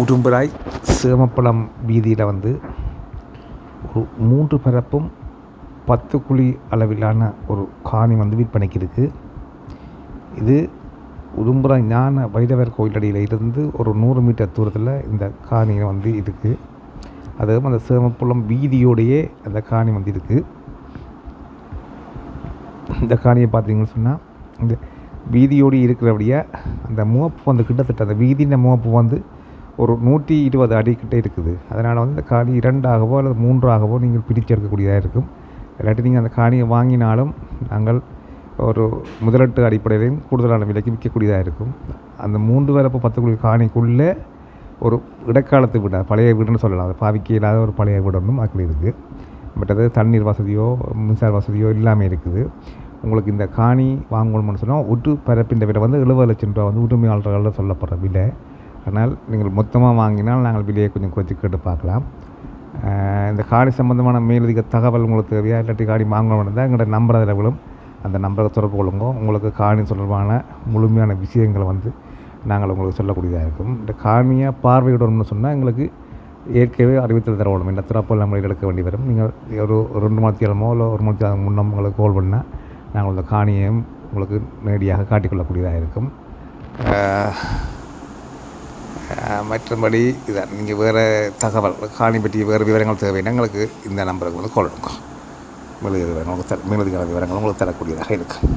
உடும்பராய் சேமப்பழம் வீதியில் வந்து ஒரு மூன்று பரப்பும் பத்து குழி அளவிலான ஒரு காணி வந்து விற்பனைக்கு இருக்குது இது உடும்புராய் ஞான வைரவர் கோயிலடியில் இருந்து ஒரு நூறு மீட்டர் தூரத்தில் இந்த காணி வந்து இருக்குது அதுவும் அந்த சேமப்பழம் வீதியோடையே அந்த காணி வந்து இருக்குது இந்த காணியை பார்த்தீங்கன்னு சொன்னால் இந்த வீதியோடு இருக்கிறபடியே அந்த முகப்பு வந்து கிட்டத்தட்ட அந்த வீதியின் முகப்பு வந்து ஒரு நூற்றி இருபது அடிக்கிட்டே இருக்குது. அதனால் வந்து இந்த காணி இரண்டாகவோ அல்லது மூன்றாகவோ நீங்கள் பிரிச்செடுக்கக்கூடியதாக இருக்கும். இல்லாட்டி நீங்கள் அந்த காணியை வாங்கினாலும் நாங்கள் ஒரு முதலீட்டு அடிப்படையிலையும் கூடுதலான விலைக்கு விற்கக்கூடியதாக இருக்கும். அந்த மூன்று வரப்பு பத்து குழி காணிக்குள்ளே ஒரு இடைக்காலத்து வீடு பழைய வீடுன்னு சொல்லலாம். அது பாவிக்க இல்லாத ஒரு பழைய வீடு ஒன்றும் இருக்குது. பட் அது தண்ணீர் வசதியோ மின்சார வசதியோ இல்லாமல் இருக்குது. உங்களுக்கு இந்த காணி வாங்கணும்னு சொன்னால் ஒட்டு பரப்பின் விலை வந்து எழுபது லட்சம் ரூபா வந்து உரிமையாளர்களில் சொல்லப்படுற விலை. ஆனால் நீங்கள் மொத்தமாக வாங்கினால் நாங்கள் விலையை கொஞ்சம் குறைச்சி கேட்டு பார்க்கலாம். இந்த காணி சம்மந்தமான மேலதிக தகவல் உங்களுக்கு தேவையா? இல்லாட்டி காடி வாங்கணும்னு இருந்தால் எங்களோட நம்பர் அதில் விழும். அந்த நம்பரை தொடர்பு கொள்ளுங்க. உங்களுக்கு காணி தொடர்பான முழுமையான விஷயங்களை வந்து நாங்கள் உங்களுக்கு சொல்லக்கூடியதாக இருக்கும். இந்த காணியை பார்வையிடணும்னு சொன்னால் எங்களுக்கு ஏற்கனவே அறிவித்தல் தரணும் இந்த திறப்பு நம்மளை எடுக்க வேண்டி வரும். நீங்கள் ஒரு ரெண்டு மணி நேரமோ இல்லை ஒரு மணி முன்னோ முன்னம் உங்களுக்கு கால் பண்ணால் நாங்கள் அந்த காணியையும் உங்களுக்கு நேரடியாக காட்டிக்கொள்ளக்கூடியதாக இருக்கும். மற்றபடி இதான். நீங்கள் வேறு தகவல் காணி பற்றி வேறு விவரங்கள் தேவைன்னா எங்களுக்கு இந்த நம்பருக்கு வந்து கால் எடுக்கும் மேலதிக விவரங்கள் உங்களுக்கு விவரங்கள் உங்களுக்கு தரக்கூடியதாக இருக்குது